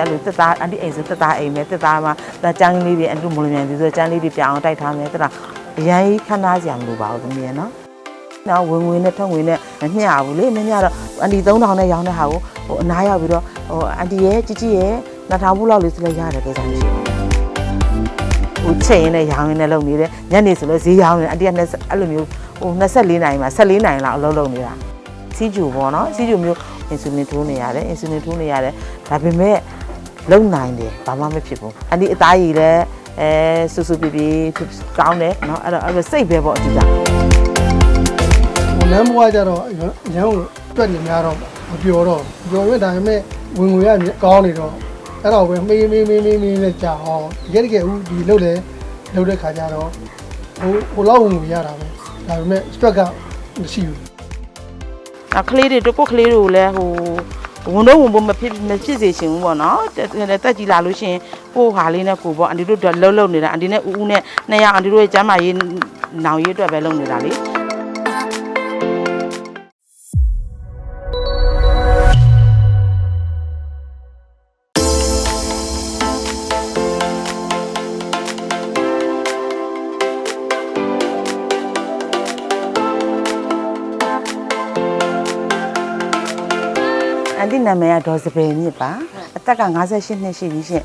အဲ့လိုတက်သားအန်တီအိမ်ဆိုတက်သားအိမ်ပဲတက်သားမှာတက်ချမ်းလေးတွေအန်တီမလို့မြန်ဒီဆိုချမ်းလေးတွေပြအောင်တိုက်ထားမယ်တက်တာအရန်ကြီးခန်းသားစရာမလိုပါဘူးသမီးရနော်နော်ဝင်ဝင်နဲ့ထုတ်ဝင်နဲ့မမျှဘူးလေမမျှတော့အန်တီ3000နဲ့ရောင်းတဲ့ဟာကိုဟိုအနားရောက်ပြီးတော့ဟိုအန်တီရဲ့ជីជីရဲ့2000ဘူးလောက်လေးဆိုလဲရတယ်ကိစ္စမရှိဘူးဟိုချိန်ရင်လည်းရောင်းရင်လည်းလုပ်နေတယ်ညနေဆိုလဲဈေးရောင်းနေအန်တီက20အဲ့လိုမျိုးဟို24နိုင်မှာ14နိုင်လောက်အလုပ်လုပ်နေတာစီးကျူပေါ့နော်စီးကျူမျိုးအင်ဆူလင်ထိုးနေရတယ်အင်ဆူလင်ထိုးနေရတယ်ဒါပေမဲ့ လုံနိုင်တယ်ဘာမှမဖြစ်ဘူးအန်ဒီအသားရည်လည်းအဲဆူဆူပြပြကောင်းတယ်เนาะအဲ့တော့အဲ့လိုစိတ်ပဲပေါ့အဓိက ဟိုလမ်းဘွားကြတော့ရန်ကိုတွက်နေများတော့မပြောတော့ပြောရင်ဒါပေမဲ့ဝင်ငွေရကောင်းနေတော့အဲ့တော့ပဲမေးမေးမေးမေးမေးနဲ့ကြာအောင်တကယ်တကယ်ဦးဒီလှုပ်လေလှုပ်တဲ့ခါကျတော့ဟိုဟိုလောက်ဝင်ငွေရတာပဲဒါပေမဲ့ stress ကမရှိဘူး အခလေးတွေတကုတ်ကလေးတွေကိုလည်းဟို ဝန်တော့ဝန်ဖို့မဖြစ်မဖြစ်စေချင်ဘူးပေါ့နော်တက်တက်ကြီးလာလို့ရှိရင်ကို့ဟာလေးနဲ့ကိုပေါ့အန်တီတို့လှုပ်လှုပ်နေတာအန်တီနဲ့ဦးဦးနဲ့နှစ်ယောက်အန်တီတို့ရဲ့ကျမ်းမာရေးနောင်ရေးအတွက်ပဲလုပ်နေတာလေ အန်တီနာမည်ကဒေါ်စပယ်မြစ်ပါအသက်က58နှစ်ရှိပြီရှင်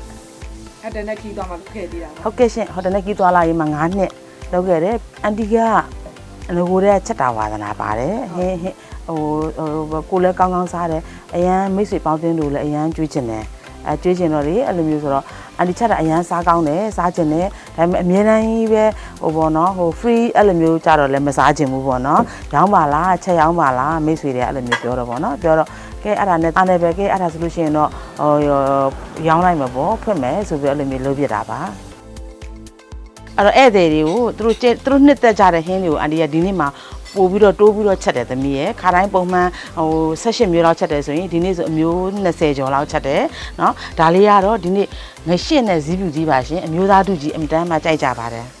အဲ့တနဲ့ခီးသွားမှလုပ်ခဲ့သေးတာဟုတ်ကဲ့ရှင်ဟိုတနေ့ကြီးသွားလာရေးမှာ9နှစ်လောက်ခဲ့တယ်အန်တီကငကိုတဲ့ချက်တာဝါသနာပါတယ်ဟင်းဟင်းဟိုဟိုကိုလည်းကောင်းကောင်းစားတယ်အရန်မိတ်ဆွေပေါင်းတင်လို့လည်းအရန်ကြွေးချင်တယ်အဲကြွေးချင်တော့လေအဲ့လိုမျိုးဆိုတော့အန်တီချက်တာအရန်စားကောင်းတယ်စားချင်တယ်ဒါပေမဲ့အမြဲတမ်းကြီးပဲဟိုပေါ့နော်ဟို free အဲ့လိုမျိုးကြတော့လည်းမစားချင်ဘူးပေါ့နော်ရောင်းပါလားချက်ရောင်းပါလားမိတ်ဆွေတွေကအဲ့လိုမျိုးပြောတော့ပေါ့နော်ပြောတော့ ကဲအဲ့ဒါနဲ့အားနဲ့ပဲကဲအဲ့ဒါဆိုလို့ရှိရင်တော့ဟိုရောင်းလိုက်မှာပေါ့ဖွင့်မယ်ဆိုပြီးအဲ့လိုမျိုးလုပ်ပြတာပါ အဲ့တော့ဧည့်သည်တွေကိုသူတို့ကျဲသူတို့နှစ်သက်ကြတဲ့ဟင်းတွေကိုအန်ဒီကဒီနေ့မှာပို့ပြီးတော့တိုးပြီးတော့ချက်တယ်သမီးရဲ့ခါတိုင်းပုံမှန်ဟို16မျိုးလောက်ချက်တယ်ဆိုရင်ဒီနေ့ဆိုအမျိုး20ကျော်လောက်ချက်တယ်เนาะဒါလေးကတော့ဒီနေ့ငရှင်းနဲ့ဇီးပြူကြီးပါရှင်အမျိုးသားတို့ကြီးအမြဲတမ်းမှကြိုက်ကြပါတယ်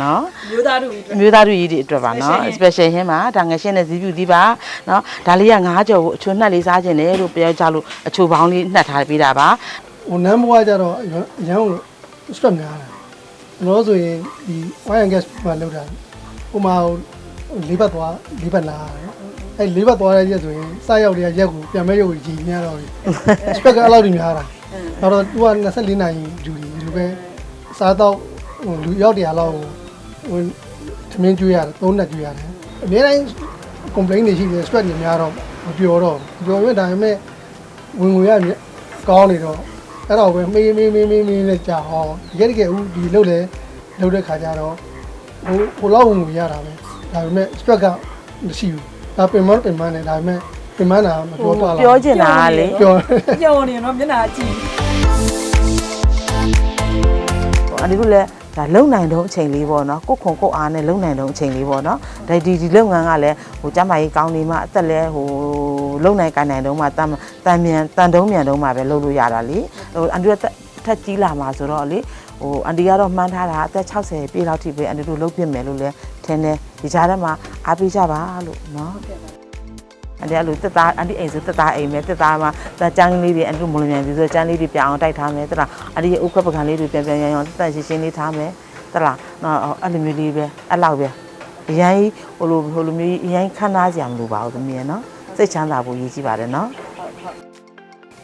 နော်မျိုးသားတို့ကြီးတွေ မျိုးသားတို့ရေးတွေအတွက်ပါနော် Special special ဟင်းပါဒါငရှင်နဲ့ဇီးပြူသီးပါနော်ဒါလေးကငါးကြော်ကိုအချိုနှက်လေးစားခြင်းတယ်လို့ပြောကြလို့အချိုပေါင်းလေးနှက်ထားပေးတာပါဟိုနမ်းဘွားကြတော့အရန်ကို stress များတာကျွန်တော်ဆိုရင်ဒီ oil and gas မှာလောက်တာဟိုမှာဟိုလေးဘက်သွားလေးဘက်လာတယ်အဲလေးဘက်သွားတဲ့ရက်ဆိုရင်စရောက်တဲ့ရက်ကိုပြန်မဲ့ရုပ်ကိုကြည်ညံတော့ပြီ stress ကအဲ့လောက်ကြီးများတာနောက်တော့သူက24နာရီဂျူရီဒီလိုပဲစားတော့ ဟိုလူရောက်တရားလောက်ဟိုသမင်းကျွေးရတယ်သုံးနှစ်ကျွေးရတယ်အများတိုင်း complain တွေရှိတယ် stress တွေများတော့မပြောတော့ပြောရင်ဒါပေမဲ့ဝင်ငွေရကောင်းနေတော့အဲ့တော့ပဲမေးမေးမေးမေးမေးနဲ့ကြာအောင်တကယ်တကယ်ဦးဒီလှုပ်လေလှုပ်တဲ့ခါကျတော့ဟိုဟိုလောက်ဝင်ငွေရတာပဲဒါပေမဲ့ stress ကမရှိဘူးဒါပင်မပင်မနဲ့ဒါပေမဲ့ပင်မနာမပြောတော့လားပြောချင်တာကလေပြောကြော်နေတော့မျက်နှာကြည့်အန်ဒီတို့လည်း ဒါလုံနိုင်တော့အချိန်လေးပေါ့နော်ကိုယ့်ခွန်ကိုယ့်အားနဲ့လုံနိုင်တော့အချိန်လေးပေါ့နော်ဒါဒီဒီလုပ်ငန်းကလည်းဟိုကျမကြီးကောင်းနေမှအသက်လည်းဟိုလုံနိုင်ကန်နိုင်တော့မှတန်တန်မြန်တန်တုံးမြန်တော့မှပဲလုပ်လို့ရတာလေဟိုအန်ဒီတို့ထက်ကြီးလာမှာဆိုတော့လေဟိုအန်ဒီကတော့မှန်းထားတာအသက်60ပြည့်လောက်ထိပဲအန်ဒီတို့လုပ်ပြမယ်လို့လည်းထင်တယ်ဒီကြားထဲမှာအားပေးကြပါလို့နော် အန်ဒီကလို့တက်သားအန်ဒီအိမ်ဆိုတက်သားအိမ်ပဲတက်သားမှာတက်ချမ်းလေးတွေအန်ဒီတို့မလို့မြန်ဒီဆိုချမ်းလေးတွေပြအောင်တိုက်ထားမယ်တက်လားအန်ဒီရဲ့ဥက္ကပကံလေးတွေပြန်ပြန်ရအောင်တက်တက်ရှင်းရှင်းလေးထားမယ်တက်လားနော်အဲ့လိုမျိုးလေးပဲအဲ့လောက်ပဲအရင်ဟိုလိုဟိုလိုမျိုးအရင်ခန်းသားစရာမလိုပါဘူးသမီးရနော်စိတ်ချမ်းသာဖို့ရည်ကြည့်ပါတယ်နော်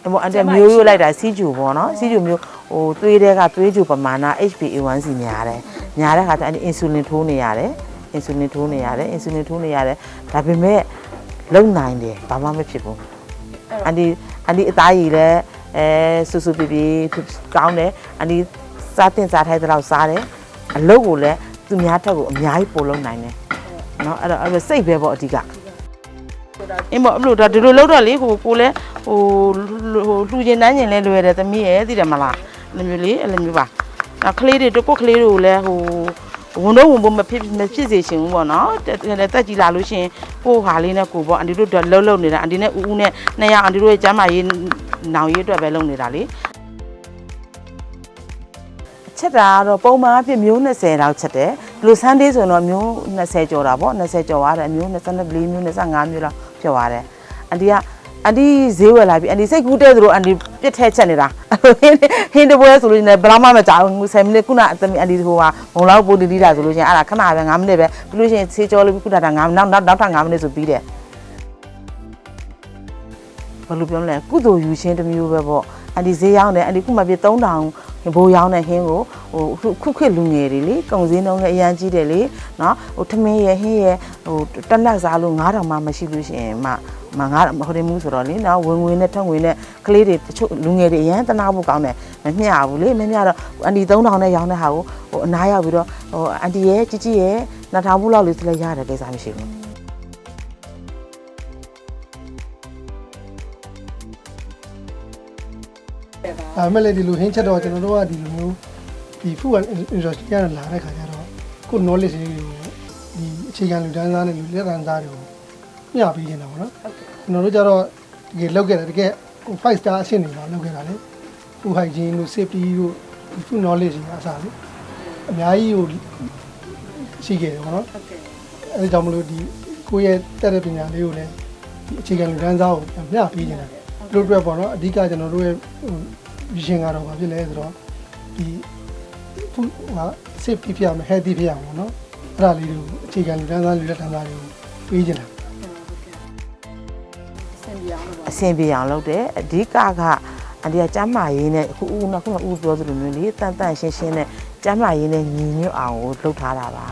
အဲ့မို့အန်တီမျိုးရိုးလိုက်တာစီးကျူပေါ့နော်စီးကျူမျိုးဟိုသွေးတွေကသွေးကျူပမာဏ HbA1c များတယ်များတဲ့ခါကျအန်တီအင်ဆူလင်ထိုးနေရတယ်အင်ဆူလင်ထိုးနေရတယ်အင်ဆူလင်ထိုးနေရတယ်ဒါပေမဲ့ လုံနိုင်တယ်ဘာမှမဖြစ်ဘူးအန်ဒီအန်ဒီအသားကြီးလည်းအဲဆူဆူပီပီကောင်းတယ်အန်ဒီစားတင်စားထိုက်တဲ့လောက်စားတယ်အလုပ်ကိုလည်းသူများထက်ကိုအများကြီးပိုလုံနိုင်တယ်နော်အဲ့တော့အဲ့စိတ်ပဲပေါ့အဓိကအင်းပေါ့အဲ့လိုဒါဒီလိုလောက်တော့လေကိုကိုလည်းဟိုလှူကျင်တန်းကျင်လဲလွယ်တယ်သမီးရဲ့သိတယ်မလားအဲ့လိုမျိုးလေးအဲ့လိုမျိုးပါဒါကလေးတွေတပုတ်ကလေးတွေကိုလည်းဟို ဝန်တော့ဝန်ဖို့မဖြစ်မဖြစ်စေချင်ဘူးပေါ့နော်တက်တက်ကြီးလာလို့ရှိရင်ကို့ဟာလေးနဲ့ကိုပေါ့အန်တီတို့လှုပ်လှုပ်နေတာအန်တီနဲ့ဦးဦးနဲ့နှစ်ယောက်အန်တီတို့ရဲ့ကျမ်းမာရေးနောင်ရေးအတွက်ပဲလုပ်နေတာလေချက်တာကတော့ပုံမှန်အဖြစ်မျိုး20လောက်ချက်တယ်ဒီလိုဆန်းဒေးဆိုရင်တော့မျိုး20ကျော်တာပေါ့20ကျော်သွားတယ်မျိုး24မျိုး25မျိုးလောက်ကျော်သွားတယ်အန်တီကအန်တီဈေးဝယ်လာပြီအန်တီစိတ်ကူးတဲ့သူတို့အန်တီပြစ်ထဲချက်နေတာ ဟင်းတပွဲဆိုလို့ရှိရင်ဘယ်တော့မှမကြောက်ဘူး10မိနစ်ခုနအသမီးအန်ဒီဟိုဟာဘုံလောက်ပိုးတီးတီးတာဆိုလို့ရှိရင်အဲ့ဒါခဏပဲ9မိနစ်ပဲပြီးလို့ရှိရင်ဆေးကြောလို့ခုနက9နောက်နောက်နောက်ထပ်9မိနစ်ဆိုပြီးတယ်ဘယ်လိုပြောမလဲကုသိုလ်ယူခြင်းတစ်မျိုးပဲပေါ့အန်ဒီဈေးရောက်တယ်အန်ဒီခုမှပြ3000 ဘိုးရောင်းတဲ့ဟင်းကိုဟိုခုခေတ်လူငယ်တွေလေကုံစင်းနှုံးလည်းအရန်ကြီးတယ်လေနော်ဟိုထမင်းရဲ့ဟင်းရဲ့ဟိုတက်လက်စားလို့9000မှမရှိလို့ရှိရင်မှမငါဟိုတယ်မှုဆိုတော့လေနော်ဝင်ငွေနဲ့ထွက်ငွေနဲ့ကလေးတွေတချို့လူငယ်တွေအရန်တနာဖို့ကောင်းတယ်မမျှဘူးလေမမျှတော့အန်ဒီ3000နဲ့ရောင်းတဲ့ဟာကိုဟိုအနားရောက်ပြီးတော့ဟိုအန်တီရဲ့ជីជីရဲ့2000ဘူးလောက်လေးစလဲရတယ်ကိစ္စမရှိဘူး ဒါပေမဲ့လည်းဒီလိုဟင်းချက်တော့ကျွန်တော်တို့ကဒီလိုမျိုးဒီ food and industry ကလာတဲ့ခါကျတော့ကို knowledge တွေကိုဒီအခြေခံလူတန်းစားနဲ့လူလက်တန်းစားတွေကိုမျှပေးနေတာပေါ့နော်ဟုတ်ကဲ့ကျွန်တော်တို့ကျတော့တကယ်လောက်ခဲ့တယ်တကယ်ဟို5 star အဆင့်တွေမှာလောက်ခဲ့တာလေ food hygiene တို့ safety တို့ဒီ food knowledge တွေအစားလေအများကြီးဟိုရှိခဲ့တယ်ပေါ့နော်ဟုတ်ကဲ့အဲဒါကြောင့်မလို့ဒီကိုယ့်ရဲ့တက်တဲ့ပညာလေးကိုလည်းဒီအခြေခံလူတန်းစားကိုမျှပေးနေတာ တို့အတွက်ပေါ့နော်အဓိကကျွန်တော်တို့ရဲ့ဟို vision ကတော့ဘာဖြစ်လဲဆိုတော့ဒီ food ဟာ safety ဖြစ်အောင် healthy ဖြစ်အောင်ပေါ့နော်အဲ့ဒါလေးတွေကိုအခြေခံလူတန်းစားလူလက်တန်းစားတွေကိုပေးကြတယ် ဟုတ်ကဲ့စင်ပြအောင်လို့ပါ အဆင်ပြေအောင်လုပ်တယ်အဓိကကအန်ဒီကကျမ်းမာရေးနဲ့အခုဦးနောက်ခုနကဦးပြောသလိုမျိုးလေတန်တန်ရှင်းရှင်းနဲ့ကျမ်းမာရေးနဲ့ညီညွတ်အောင်ကိုလုပ်ထားတာပါ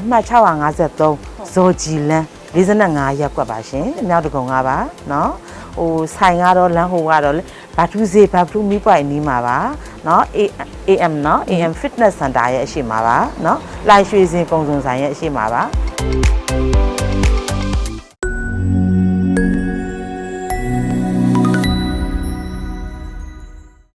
အမှတ်653ဇော်ကြည်လန်း55ရက်ကွက်ပါရှင်မြောက်တကုံကပါเนาะ ဟိုဆိုင်ကတော့လမ်းဟိုကတော့လေဘာထူးစေဘာထူးမိပွိုင်နီးမှာပါเนาะ AM เนาะ AM Fitness Center ရဲ့အရှိမှာပါเนาะလိုက်ရွှေစင်ကုံစုံဆိုင်ရဲ့အရှိမှာပါ